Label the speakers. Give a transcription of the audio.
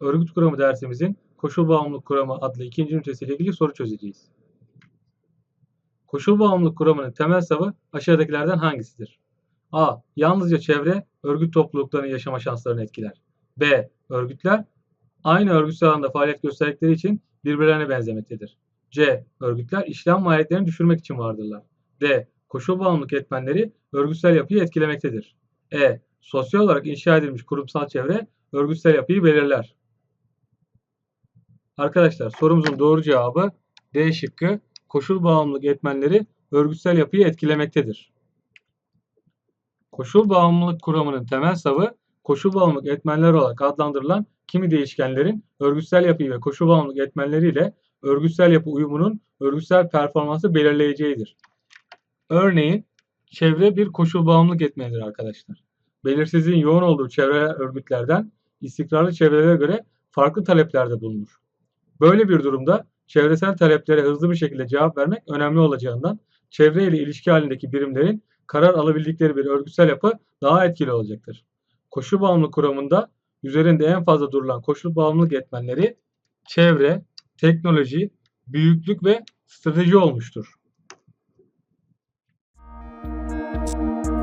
Speaker 1: örgüt kuramı dersimizin koşul bağımlılık kuramı adlı ikinci ünitesiyle ilgili soru çözeceğiz. Koşul bağımlılık kuramının temel savı aşağıdakilerden hangisidir? A. Yalnızca çevre, örgüt topluluklarının yaşama şanslarını etkiler. B. Örgütler aynı örgütsel alanda faaliyet gösterdikleri için birbirlerine benzemektedir. C. Örgütler işlem maliyetlerini düşürmek için vardırlar. D. Koşul bağımlılık etmenleri örgütsel yapıyı etkilemektedir. E. Sosyal olarak inşa edilmiş kurumsal çevre örgütsel yapıyı belirler. Arkadaşlar sorumuzun doğru cevabı D şıkkı koşul bağımlılık etmenleri örgütsel yapıyı etkilemektedir. Koşul bağımlılık kuramının temel savı koşul bağımlılık etmenleri olarak adlandırılan kimi değişkenlerin örgütsel yapıyı ve koşul bağımlılık etmenleriyle örgütsel yapı uyumunun örgütsel performansı belirleyeceğidir. Örneğin çevre bir koşul bağımlılık etmenidir arkadaşlar. Belirsizliğin yoğun olduğu çevre örgütlerden istikrarlı çevrelere göre farklı taleplerde bulunur. Böyle bir durumda çevresel taleplere hızlı bir şekilde cevap vermek önemli olacağından çevre ile ilişki halindeki birimlerin karar alabildikleri bir örgütsel yapı daha etkili olacaktır. Koşu bağımlı kuramında üzerinde en fazla durulan koşul bağımlılık etmenleri çevre, teknoloji, büyüklük ve strateji olmuştur. Müzik